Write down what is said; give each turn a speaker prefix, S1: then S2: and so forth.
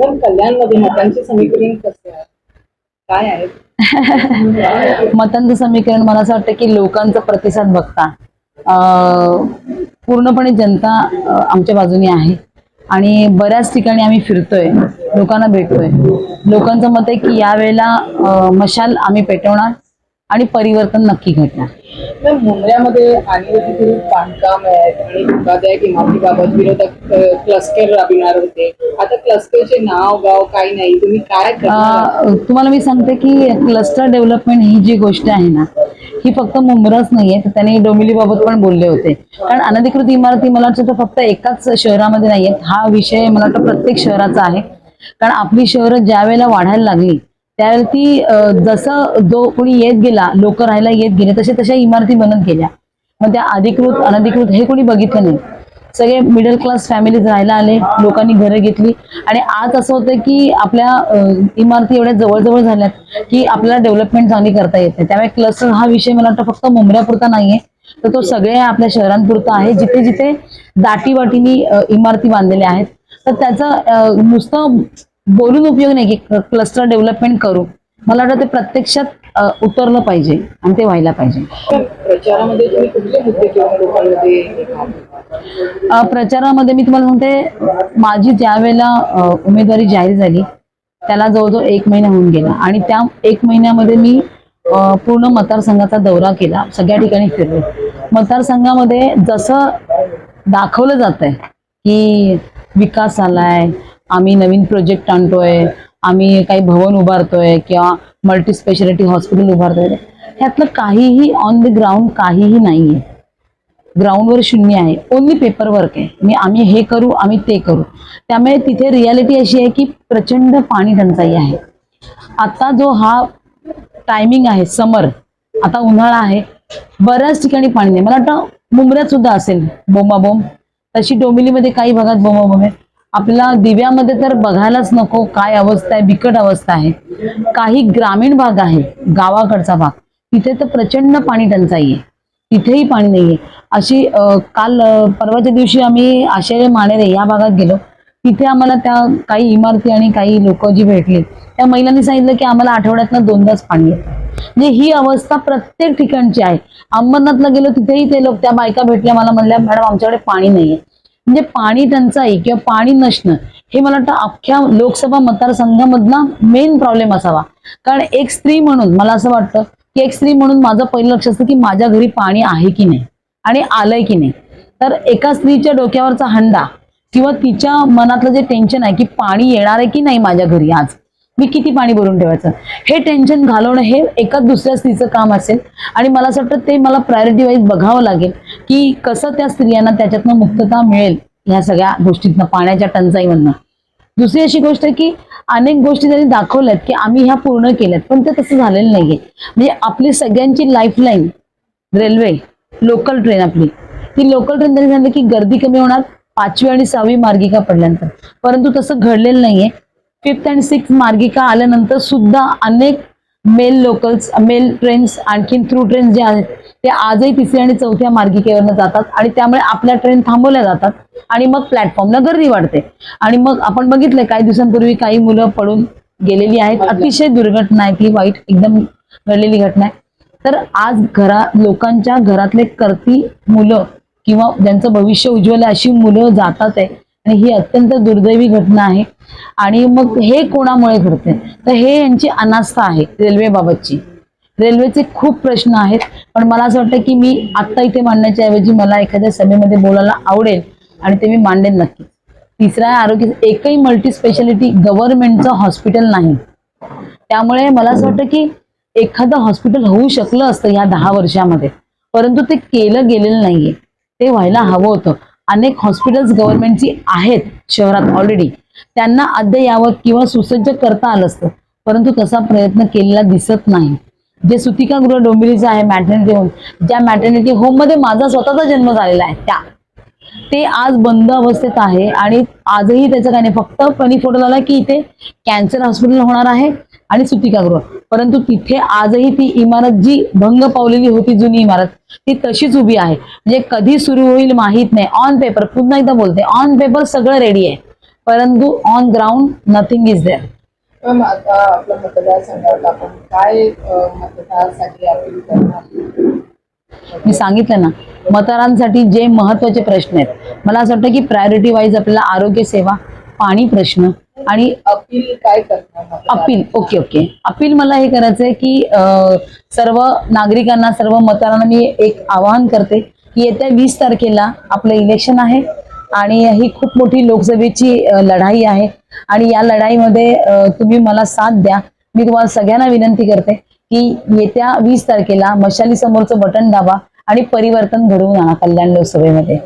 S1: कल्याणमध्ये? मतांचे समीकरण कसे आहे? काय आहे?
S2: मतांचं समीकरण मला असं वाटतं की लोकांचा प्रतिसाद बघता. पूर्णपणे जनता आमच्या बाजूने आहे. आणि बऱ्याच ठिकाणी आम्ही फिरतोय. लोकांना भेटतोय. लोकांचं मत आहे की यावेळेला वेळेला मशाल आम्ही पेटवणार. आणि परिवर्तन नक्की घडणार.
S1: तर मुंबऱ्यामध्ये आणि बांधकाम आहे आणि धोकादायक इमारतीबाबत विरोधक क्लस्टर राबविणार होते. आता क्लस्टरचे नाव गाव काही नाही तुम्ही काय
S2: तुम्हाला मी सांगते की क्लस्टर डेव्हलपमेंट ही जी गोष्ट आहे ना ही फक्त मुंब्राच नाहीये तर त्यांनी डोंबिवली बाबत पण बोलले होते. कारण अनधिकृत इमारती मला वाटतं तर फक्त एकाच शहरामध्ये नाहीयेत हा विषय मला वाटतं प्रत्येक शहराचा आहे. कारण आपली शहरं ज्या वेळेला वाढायला लागली त्यावेळेला ती जसं जो कोणी येत गेला लोक राहायला येत गेले तसे तशा इमारती बनत गेल्या. मग त्या अधिकृत अनधिकृत हे कोणी बघितलं नाही. सगळे मिडल क्लास फॅमिलीज राहायला आले लोकांनी घरं घेतली. आणि आज असं होतं की आपल्या इमारती एवढ्या जवळजवळ झाल्यात की आपल्याला डेव्हलपमेंट चांगली करता येते त्यामुळे क्लस्टर हा विषय मला वाटतं फक्त मुंबऱ्यापुरता नाहीये. तर तो सगळ्या आपल्या शहरांपुरता आहे. जिथे जिथे दाटीवाटीनी इमारती बांधलेल्या आहेत. तर त्याचा नुसतं बोलून उपयोग नाही की क्लस्टर डेव्हलपमेंट करू. मला वाटतं ते प्रत्यक्षात उतरलं पाहिजे आणि ते व्हायला पाहिजे.
S1: प्रचारामध्ये
S2: मी तुम्हाला सांगते माझी ज्या वेळेला अ, उमेदवारी जाहीर झाली त्याला जवळजवळ एक महिना होऊन गेला. आणि त्या एक महिन्यामध्ये मी पूर्ण मतदारसंघाचा दौरा केला. सगळ्या ठिकाणी फिरले. मतदारसंघामध्ये जसं दाखवलं जात आहे की विकास आलाय आम्ही नवीन प्रोजेक्ट आणतोय आम्ही काही भवन उभारतोय किंवा मल्टी स्पेशालिटी हॉस्पिटल उभारतोय. ह्यातलं काहीही ऑन द ग्राउंड काहीही नाहीये. ग्राउंडवर शून्य आहे. ओन्ली पेपर वर्क आहे. मी आम्ही हे करू आम्ही ते करू. त्यामुळे तिथे रियालिटी अशी आहे की प्रचंड पाणी टंचाई आहे. आता जो हा टायमिंग आहे समर आता उन्हाळा आहे बऱ्याच ठिकाणी पाणी नाही. मला वाटतं मुंबऱ्यात सुद्धा असेल. बोंबाबोंब. तशी डोंबिवलीमध्ये काही भागात बोंबाबोंब आहे आपल्याला दिव्यामध्ये तर बघायलाच नको काय अवस्था आहे बिकट अवस्था आहे. काही ग्रामीण भाग आहे गावाकडचा भाग. तिथे तर प्रचंड पाणी टंचाई आहे. तिथेही पाणी नाहीये. अशी काल परवाच्या दिवशी आम्ही आशेरे मानेरे या भागात गेलो. तिथे आम्हाला त्या काही इमारती आणि काही लोक जी भेटली त्या महिलांनी सांगितलं की आम्हाला आठवड्यातनं दोनदाच पाणी येतं. म्हणजे ही अवस्था प्रत्येक ठिकाणची आहे. अंबरनाथला गेलो तिथेही ते लोक त्या बायका भेटल्या मला म्हणल्या मॅडम आमच्याकडे पाणी नाहीये. म्हणजे पाणी टंचाई किंवा पाणी नसणं हे मला वाटतं अख्ख्या लोकसभा मतदारसंघामधला मेन प्रॉब्लेम असावा. कारण एक स्त्री म्हणून मला असं वाटतं की एक स्त्री म्हणून माझं पहिलं लक्ष असतं की माझ्या घरी पाणी आहे की नाही आणि आलंय की नाही. तर एका स्त्रीच्या डोक्यावरचा हंडा किंवा तिच्या मनातलं जे टेन्शन आहे की पाणी येणार आहे की नाही माझ्या घरी आज मी किती पाणी भरून ठेवायचं? हे टेन्शन घालवणं हे एका दुसऱ्या स्त्रीचं काम असेल आणि मला असं वाटतं ते मला प्रायोरिटी वाईज बघावं लागेल. की कसं त्या स्त्रियांना त्याच्यातनं मुक्तता मिळेल ह्या सगळ्या गोष्टीतनं पाण्याच्या टंचाईमधनं. दुसरी अशी गोष्ट आहे की अनेक गोष्टी त्यांनी दाखवल्यात की आम्ही ह्या पूर्ण केल्यात पण ते तसं झालेलं नाहीये. म्हणजे आपली सगळ्यांची लाईफलाईन रेल्वे लोकल ट्रेन आपली. ती लोकल ट्रेन त्यांनी सांगितलं की गर्दी कमी होणार पाचवी आणि सहावी मार्गिका पडल्यानंतर. परंतु तसं घडलेलं नाहीये. फिफ्थ अँड सिक्स मार्गिका आल्यानंतर सुद्धा अनेक मेल लोकल्स मेल ट्रेन्स आणखीन थ्रू ट्रेन जे आहेत ते आजही तिसऱ्या आणि चौथ्या मार्गिकेवरनं जातात आणि त्यामुळे आपल्या ट्रेन थांबवल्या जातात आणि मग प्लॅटफॉर्मला गर्दी वाढते. आणि मग आपण बघितलंय काही दिवसांपूर्वी काही मुलं पडून गेलेली आहेत. अतिशय दुर्घटना आहे ती वाईट एकदम घडलेली घटना आहे. तर आज घरा लोकांच्या घरातले करती मुलं किंवा ज्यांचं भविष्य उज्ज्वल आहे अशी मुलं जातात आहे. ही अत्यंत दुर्दैवी घटना आहे. आणि मग हे कोणामुळे घडते? तर हे यांची अनास्था आहे रेल्वेबाबतची. रेल्वेचे खूप प्रश्न आहेत. पण मला असं वाटतं की मी आत्ता इथे मांडण्याच्या ऐवजी मला एखाद्या सभेमध्ये बोलायला आवडेल आणि ते मी मांडेन नक्की तिसरा आरोग्य. एकही मल्टी स्पेशालिटी गव्हर्नमेंटचं हॉस्पिटल नाही. त्यामुळे मला असं वाटतं की एखादं हॉस्पिटल होऊ शकलं असतं या दहा वर्षामध्ये. परंतु ते केलं गेलेलं नाहीये. ते व्हायला हवं होतं. अनेक हॉस्पिटल्स गव्हर्नमेंटची आहेत शहरात ऑलरेडी त्यांना अद्ययावत किंवा सुसज्ज करता आलं असतं. परंतु तसा प्रयत्न केलेला दिसत नाही. जे सुतिकागृह डोंबिवलीचं आहे मॅटर्निटी होम ज्या मॅटर्निटी होममध्ये माझा स्वतःचा जन्म झालेला आहे त्या. ते आज बंद अवस्थेत आहे आणि आजही त्याचं काही नाही. फक्त पणी फोटो झाला की इथे कॅन्सर हॉस्पिटल होणार आहे. आणि सुतिकागृह परंतु तिथे आजही ती इमारत जी भंग पावलेली होती जुनी इमारत ती तशीच उभी आहे. म्हणजे कधी सुरू होईल माहीत नाही. ऑन पेपर पुन्हा एकदा बोलते. ऑन पेपर सगळं रेडी आहे. परंतु on ground nothing is there
S1: ma'am आता आपल्या मतदारसंघात आपण काय अ, मतदारासाठी अपील करणार?
S2: मी सांगितलं ना मतदारांसाठी जे महत्त्वाचे प्रश्न आहेत मला असं वाटतं की प्रायोरिटी वाईज आपल्याला आरोग्य सेवा पाणी प्रश्न आणि
S1: अपील काय करणार
S2: अपील ओके ओके. अपील मला हे करायचं आहे की सर्व नागरिकांना सर्व मतदारांना मी एक आवाहन करते की येत्या वीस तारखेला आपलं इलेक्शन आहे आणि ही खूप मोठी लोकसभेची लढाई आहे. आणि या लढाईमध्ये तुम्ही मला साथ द्या. मी तुम्हाला सगळ्यांना विनंती करते की येत्या वीस तारखेला मशाली समोरचं बटन दाबा आणि परिवर्तन घडवून आणा कल्याण लोकसभेमध्ये.